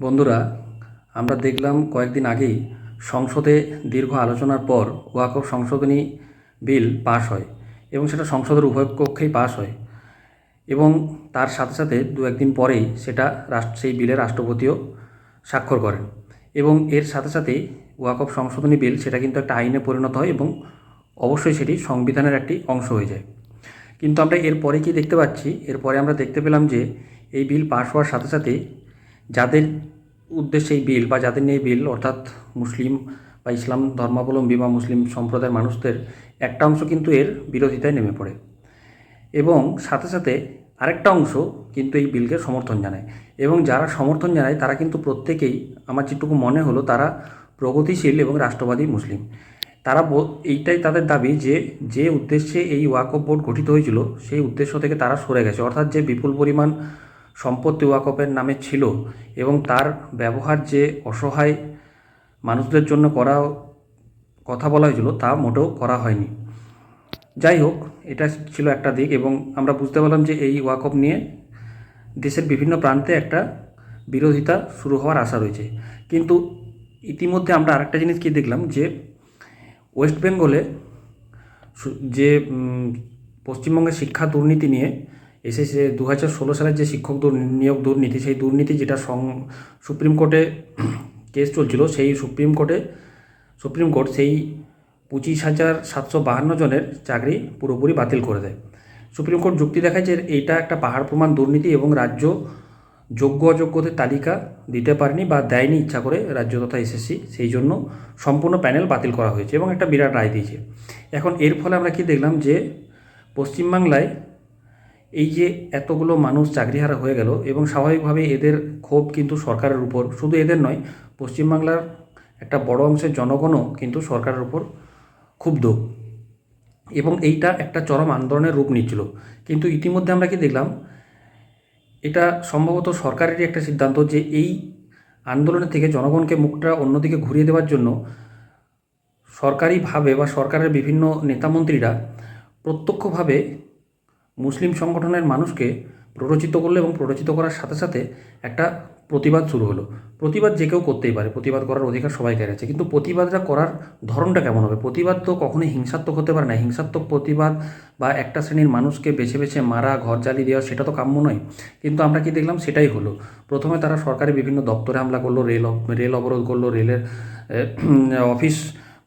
বন্ধুরা, আমরা দেখলাম কয়েকদিন আগেই সংসদে দীর্ঘ আলোচনার পর ওয়াকফ সংশোধনী বিল পাশ হয় এবং সেটা সংসদের উভয় কক্ষেই পাশ হয় এবং তার সাথে সাথে দু একদিন পরেই সেটা রাষ্ট্র সেই বিলে রাষ্ট্রপতিও স্বাক্ষর করেন এবং এর সাথে সাথেই ওয়াকফ সংশোধনী বিল সেটা কিন্তু একটা আইনে পরিণত হয় এবং অবশ্যই সেটি সংবিধানের একটি অংশ হয়ে যায়। কিন্তু আমরা এরপরে কি দেখতে পাচ্ছি? এরপরে আমরা দেখতে পেলাম যে এই বিল পাশ হওয়ার সাথে সাথে যাদের উদ্দেশ্যে এই বিল বা যাদের নিয়ে বিল, অর্থাৎ মুসলিম বা ইসলাম ধর্মাবলম্বী বা মুসলিম সম্প্রদায়ের মানুষদের, একটা অংশ কিন্তু এর বিরোধিতায় নেমে পড়ে। এবং সাথে সাথে আরেকটা অংশ কিন্তু এই বিলকে সমর্থন জানায়। এবং যারা সমর্থন জানায়, তারা কিন্তু প্রত্যেকেই, আমার যেটুকু মনে হলো, তারা প্রগতিশীল এবং রাষ্ট্রবাদী মুসলিম। তারা এইটাই তাদের দাবি যে যে উদ্দেশ্যে এই ওয়াকফ বোর্ড গঠিত হয়েছিল, সেই উদ্দেশ্য থেকে তারা সরে গেছে। অর্থাৎ যে বিপুল পরিমাণ সম্পত্তি ওয়াকফের নামে ছিল এবং তার ব্যবহার যে অসহায় মানুষদের জন্য করা, কথা বলা হয়েছিল তা মোটেও করা হয়নি। যাই হোক, এটা ছিল একটা দিক এবং আমরা বুঝতে পারলাম যে এই ওয়াকফ নিয়ে দেশের বিভিন্ন প্রান্তে একটা বিরোধিতা শুরু হওয়ার আশা রয়েছে। কিন্তু ইতিমধ্যে আমরা আরেকটা জিনিস কি দেখলাম যে ওয়েস্ট বেঙ্গলে যে পশ্চিমবঙ্গের শিক্ষা দুর্নীতি নিয়ে এসেছে দু হাজার ষোলো সালের যে শিক্ষক নিয়োগ দুর্নীতি, সেই দুর্নীতি যেটা সং, সুপ্রিম কোর্টে কেস চলছিল, সেই সুপ্রিম কোর্টে, সুপ্রিম কোর্ট সেই পঁচিশ হাজার সাতশো বাহান্ন জনের চাকরি পুরোপুরি বাতিল করে দেয়। সুপ্রিম কোর্ট যুক্তি দেখায় যে এইটা একটা পাহাড় প্রমাণ দুর্নীতি এবং রাজ্য যোগ্য অযোগ্যদের তালিকা দিতে পারেনি বা দেয়নি ইচ্ছা করে রাজ্য তথা এসএসসি, সেই জন্য সম্পূর্ণ প্যানেল বাতিল করা হয়েছে এবং একটা বিরাট রায় দিয়েছে। এখন এর ফলে আমরা কি দেখলাম যে পশ্চিমবাংলায় এই যে এতগুলো মানুষ চাকরিহারা হয়ে গেল এবং স্বাভাবিকভাবে এদের ক্ষোভ কিন্তু সরকারের উপর, শুধু এদের নয়, পশ্চিমবাংলার একটা বড় অংশের জনগণও কিন্তু সরকারের উপর ক্ষুব্ধ। এবং এইটা একটা চরম আন্দোলনের রূপ নিচ্ছিল। কিন্তু ইতিমধ্যে আমরা কি দেখলাম, এটা সম্ভবত সরকারেরই একটা সিদ্ধান্ত যে এই আন্দোলনের থেকে জনগণকে মুখটা অন্যদিকে ঘুরিয়ে দেওয়ার জন্য সরকারিভাবে বা সরকারের বিভিন্ন নেতামন্ত্রীরা প্রত্যক্ষভাবে মুসলিম সংগঠনের মানুষকে প্ররোচিত করল এবং প্ররোচিত করার সাথে সাথে একটা প্রতিবাদ শুরু হলো। প্রতিবাদ যে কেউ করতেই পারে, প্রতিবাদ করার অধিকার সবাইকার আছে কিন্তু প্রতিবাদটা করার ধরনটা কেমন হবে? প্রতিবাদ তো কখনোই হিংসাত্মক হতে পারে না। হিংসাত্মক প্রতিবাদ বা একটা শ্রেণির মানুষকে বেছে বেছে মারা, ঘর জ্বালিয়ে দেওয়া, সেটা তো কাম্য নয়। কিন্তু আমরা কি দেখলাম? সেটাই হলো। প্রথমে তারা সরকারি বিভিন্ন দপ্তরে হামলা করল, রেল রেল অবরোধ করল, রেলের অফিস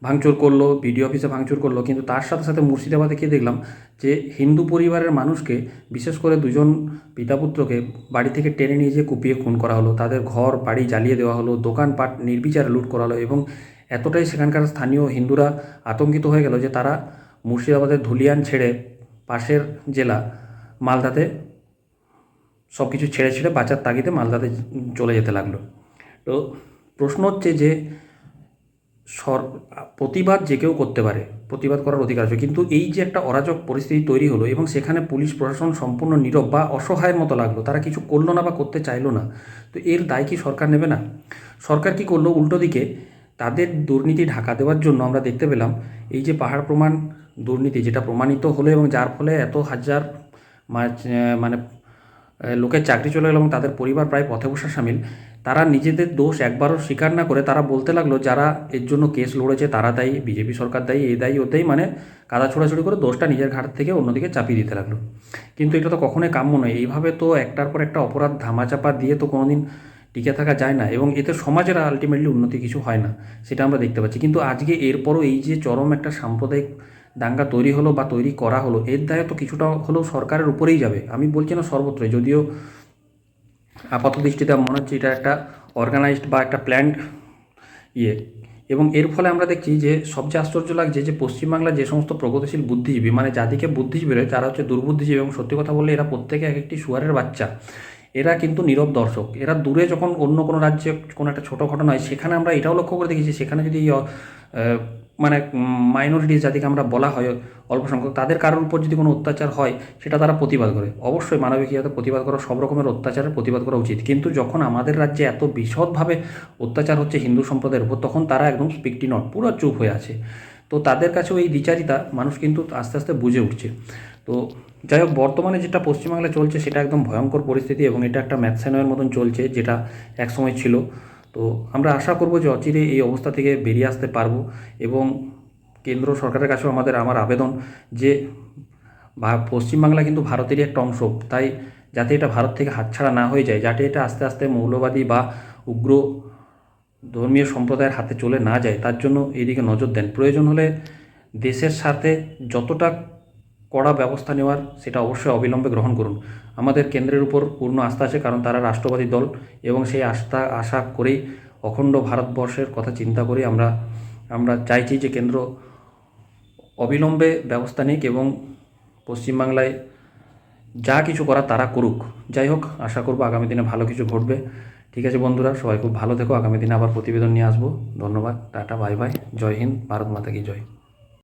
ভাঙচুর করল বিডিও অফিসে ভাঙচুর করল, কিন্তু তার সাথে সাথে মুর্শিদাবাদে গিয়ে দেখলাম যে হিন্দু পরিবারের মানুষকে, বিশেষ করে দুজন পিতাপুত্রকে বাড়ি থেকে টেনে নিয়ে যেয়ে কুপিয়ে খুন করা হলো। তাদের ঘর, বাড়ি জ্বালিয়ে দেওয়া হলো, দোকানপাট নির্বিচারে লুট করা হলো এবং এতটাই সেখানকার স্থানীয় হিন্দুরা আতঙ্কিত হয়ে গেল যে তারা মুর্শিদাবাদের ধুলিয়ান ছেড়ে পাশের জেলা মালদাতে সব কিছু ছেড়ে ছেড়ে বাঁচার তাগিদে মালদাতে চলে যেতে লাগল। তো প্রশ্ন হচ্ছে যে সর, প্রতিবাদ যে কেউ করতে পারে, প্রতিবাদ করার অধিকার আছে। কিন্তু এই যে একটা অরাজক পরিস্থিতি তৈরি হলো এবং সেখানে পুলিশ প্রশাসন সম্পূর্ণ নীরব বা অসহায়ের মতো লাগল, তারা কিছু করল না বা করতে চাইলো না, তো এর দায় কি সরকার নেবে না? সরকার কি করল উল্টো দিকে? তাদের দুর্নীতি ঢাকা দেওয়ার জন্য আমরা দেখতে পেলাম, এই যে পাহাড় প্রমাণ দুর্নীতি যেটা প্রমাণিত হলো এবং যার ফলে এত হাজার মানে লোকের চাকরি চলে গেল এবং তাদের পরিবার প্রায় পথে বসা সামিল। তারা নিজেদের দোষ একবারও স্বীকার না করে তারা বলতে লাগল, যারা এর জন্য কেস লড়েছে, তারা দায়ী, বিজেপি সরকার দায়ী এই দায়ী ওতেই মানে কাদা ছোড়াছুড়ি করে দোষটা নিজের ঘাট থেকে অন্যদিকে চাপিয়ে দিতে লাগল। কিন্তু এটা তো কখনোই কাম্য নয়। এইভাবে তো একটার পর একটা অপরাধ ধামাচাপা দিয়ে তো কোনোদিন টিকে থাকা যায় না এবং এতে সমাজের আলটিমেটলি উন্নতি কিছু হয় না, সেটা আমরা দেখতে পাচ্ছি। কিন্তু আজকে এরপরও এই যে চরম একটা সাম্প্রদায়িক দাঙ্গা তৈরি হলো বা তৈরি করা হলো, এর দায় তো কিছুটা হলেও সরকারের উপরেই যাবে। আমি বলছি না সর্বত্রই, যদিও আপাত দৃষ্টিতে মনে হচ্ছে এটা একটা অর্গানাইজড বা একটা প্ল্যান্ড ইয়ে। এবং এর ফলে আমরা দেখছি যে সবচেয়ে আশ্চর্য লাগছে যে পশ্চিমবাংলার যে সমস্ত প্রগতিশীল বুদ্ধিজীবী মানে যাদিকে বুদ্ধিজীবী রয়েছে তারা হচ্ছে দুর্বুদ্ধিজীবী এবং সত্যি কথা বললে এরা প্রত্যেকে এক একটি সুয়ারের বাচ্চা। এরা কিন্তু নীরব দর্শক। এরা দূরে যখন অন্য কোনো রাজ্যে কোনো একটা ছোটো ঘটনা হয়, সেখানে আমরা এটাও লক্ষ্য করে দেখেছি, সেখানে যদি মানে মাইনরিটিস যাদেরকে আমরা বলা হয় অল্প সংখ্যক, তাদের কারোর উপর যদি কোনো অত্যাচার হয়, সেটা তারা প্রতিবাদ করে। অবশ্যই মানবিকভাবে প্রতিবাদ করা, সব রকমের অত্যাচারের প্রতিবাদ করা উচিত। কিন্তু যখন আমাদের রাজ্যে এত বিশদভাবে অত্যাচার হচ্ছে হিন্দু সম্প্রদায়ের উপর, তখন তারা একদম স্পিকটি নট পুরো চুপ হয়ে আছে। তো তাদের কাছেও এই দ্বিচারিতা, মানুষ কিন্তু আস্তে আস্তে বুঝে উঠছে। তো যাই হোক, বর্তমানে যেটা পশ্চিমবাংলায় চলছে সেটা একদম ভয়ঙ্কর পরিস্থিতি এবং এটা একটা ম্যাথসাইনের মতন চলছে যেটা একসময় ছিল। তো আমরা আশা করব যে অচিরে এই অবস্থা থেকে বেরিয়ে আসতে পারব এবং কেন্দ্র সরকারের কাছেও আমাদের আমার আবেদন যে পশ্চিমবাংলা কিন্তু ভারতেরই একটা অংশ। তাই যাতে এটা ভারত থেকে হাতছাড়া না হয়ে যায়, যাতে এটা আস্তে আস্তে মৌলবাদী বা উগ্র ধর্মীয় সম্প্রদায়ের হাতে চলে না যায়, তার জন্য এইদিকে নজর দেন। প্রয়োজন হলে দেশের সাথে যতটা কড়া ব্যবস্থা নেওয়ার সেটা অবশ্যই অবিলম্বে গ্রহণ করুন। আমাদের কেন্দ্রের উপর পূর্ণ আস্থা আছে কারণ তারা রাষ্ট্রবাদী দল এবং সেই আস্থা, আশা করেই অখণ্ড ভারতবর্ষের কথা চিন্তা করে আমরা আমরা চাইছি যে কেন্দ্র অবিলম্বে ব্যবস্থা নিক এবং পশ্চিমবাংলায় যা কিছু করার তারা করুক। যাই হোক, আশা করব আগামী দিনে ভালো কিছু ঘটবে। ঠিক আছে বন্ধুরা, সবাই খুব ভালো থেকো। আগামী দিনে আবার প্রতিবেদন নিয়ে আসব। ধন্যবাদ, টাটা, বাই বাই। জয় হিন্দ, ভারত মাতা কি জয়।